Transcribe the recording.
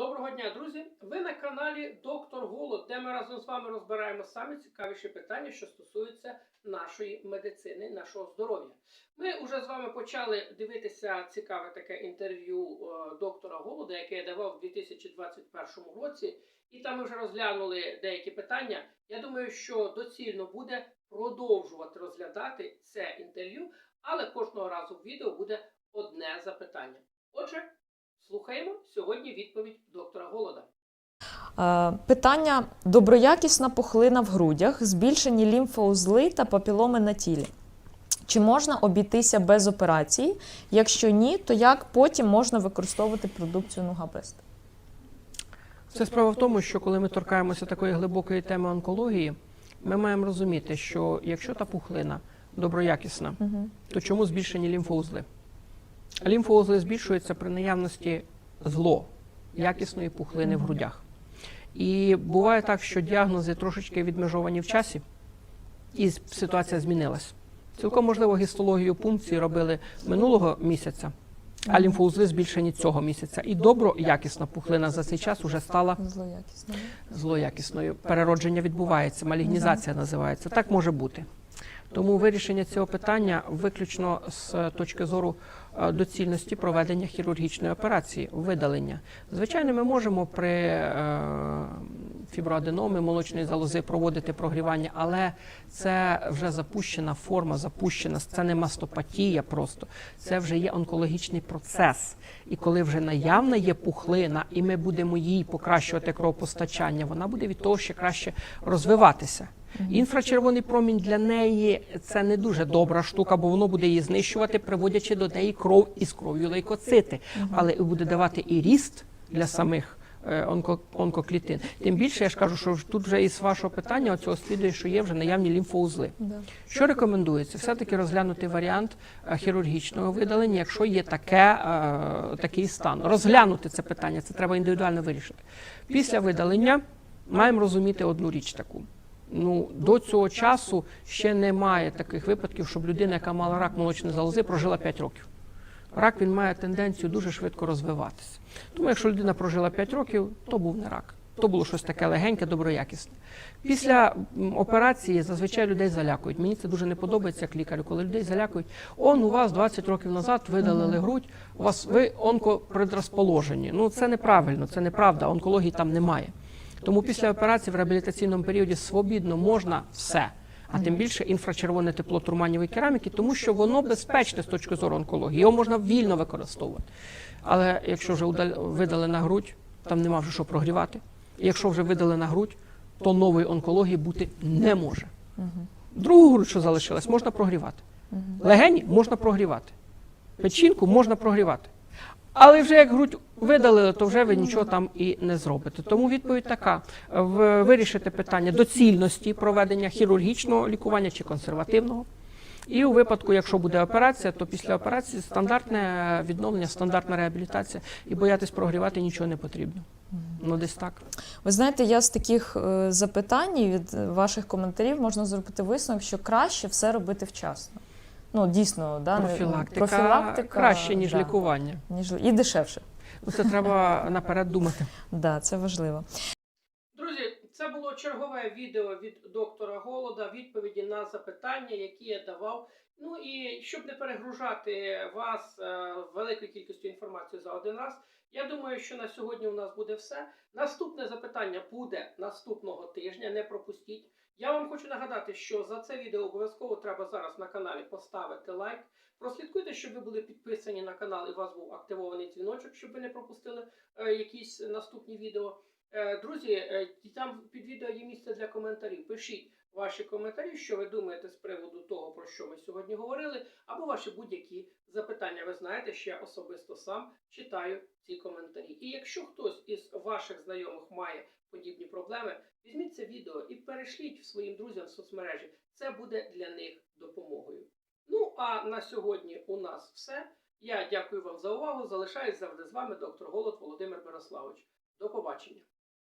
Доброго дня, друзі! Ви на каналі Доктор Голод, де ми разом з вами розбираємо самі цікавіші питання, що стосуються нашої медицини, нашого здоров'я. Ми вже з вами почали дивитися цікаве таке інтерв'ю е, доктора Голода, яке я давав у 2021 році, і там ми вже розглянули деякі питання. Я думаю, що доцільно буде продовжувати розглядати це інтерв'ю, але кожного разу в відео буде одне запитання. Отже, слухаємо сьогодні відповідь доктора Голода. Е, Питання: доброякісна пухлина в грудях, збільшені лімфоузли та папіломи на тілі. Чи можна обійтися без операції? Якщо ні, то як потім можна використовувати продукцію Нугабест? Це справа в тому, що коли ми торкаємося такої глибокої теми онкології, ми маємо розуміти, що якщо та пухлина доброякісна, Угу. то чому збільшені лімфоузли? Лімфоузли збільшуються при наявності зло якісної пухлини в грудях. І буває так, що діагнози трошечки відмежовані в часі, і ситуація змінилась. Цілком можливо, гістологію пункції робили минулого місяця, а лімфоузли збільшені цього місяця. І доброякісна пухлина за цей час вже стала Злоякісно. злоякісною. Переродження відбувається, малігнізація називається. Так може бути. Тому вирішення цього питання виключно з точки зору е, доцільності проведення хірургічної операції, видалення. Звичайно, ми можемо при е, фіброаденомі молочної залози проводити прогрівання, але це вже запущена форма, запущена, це не мастопатія просто, це вже є онкологічний процес. І коли вже наявна є пухлина, і ми будемо їй покращувати кровопостачання, вона буде від того ще краще розвиватися. Інфрачервоний промінь для неї це не дуже добра штука, бо воно буде її знищувати, приводячи до неї кров із кров'ю лейкоцити, але буде давати і ріст для самих. е, онко- онкоклітин. Тим більше я ж кажу, що тут вже із вашого питання оцього слідує, що є вже наявні лімфоузли. Да. Що рекомендується? Все-таки розглянути варіант е, хірургічного видалення, якщо є таке, е, такий стан. Розглянути це питання, це треба індивідуально вирішити. Після видалення маємо розуміти одну річ таку. Ну, до цього часу ще немає таких випадків, щоб людина, яка мала рак молочної залози, прожила 5 років. Рак він має тенденцію дуже швидко розвиватися. Тому якщо людина прожила 5 років, то був не рак. То було щось таке легеньке, доброякісне. Після операції зазвичай людей залякують. Мені це дуже не подобається як лікарю, коли людей залякують. Он у вас 20 років назад видалили грудь, у вас ви онкопредрозположені. Ну це неправильно, це неправда. Онкології там немає. Тому після операції в реабілітаційному періоді свобідно можна все. А тим більше інфрачервоне тепло турманівої кераміки, тому що воно безпечне з точки зору онкології. Його можна вільно використовувати. Але якщо вже удал- видалена грудь, там нема вже що прогрівати. Якщо вже видалена грудь, то нової онкології бути не може. Другу грудь, що залишилась, можна прогрівати. Легені можна прогрівати. Печінку можна прогрівати. Але вже як грудь видалили, то вже ви нічого там і не зробите. Тому відповідь така: вирішити питання доцільності проведення хірургічного лікування чи консервативного. І у випадку, якщо буде операція, то після операції стандартне відновлення, стандартна реабілітація, і боятись прогрівати нічого не потрібно. Ну, десь так. Ви знаєте, я з таких е, запитань від ваших коментарів можна зробити висновок, що краще все робити вчасно. Ну, дійсно, да, Профілактика, профілактика краще, ніж да, лікування. ніж і дешевше. Це треба наперед думати. Да, це важливо. Це було чергове відео від доктора Голода, відповіді на запитання, які я давав. Ну і щоб не перегружати вас е, великою кількістю інформації за один раз, я думаю, що на сьогодні у нас буде все. Наступне запитання буде наступного тижня. Не пропустіть. Я вам хочу нагадати, що за це відео обов'язково треба зараз на каналі поставити лайк. Прослідкуйте, щоб ви були підписані на канал і у вас був активований дзвіночок, щоб ви не пропустили е, якісь наступні відео. Е, Друзі, е, там під відео є місце для коментарів. Пишіть ваші коментарі, що ви думаєте з приводу того, про що ми сьогодні говорили, або ваші будь-які запитання. Ви знаєте, що я особисто сам читаю ці коментарі. І якщо хтось із ваших знайомих має подібні проблеми, візьміть це відео і перешліть своїм друзям в соцмережі. Це буде для них допомогою. Ну а на сьогодні у нас все. Я дякую вам за увагу. Залишаюсь завжди з вами, доктор Голод Володимир Мирославович. До побачення.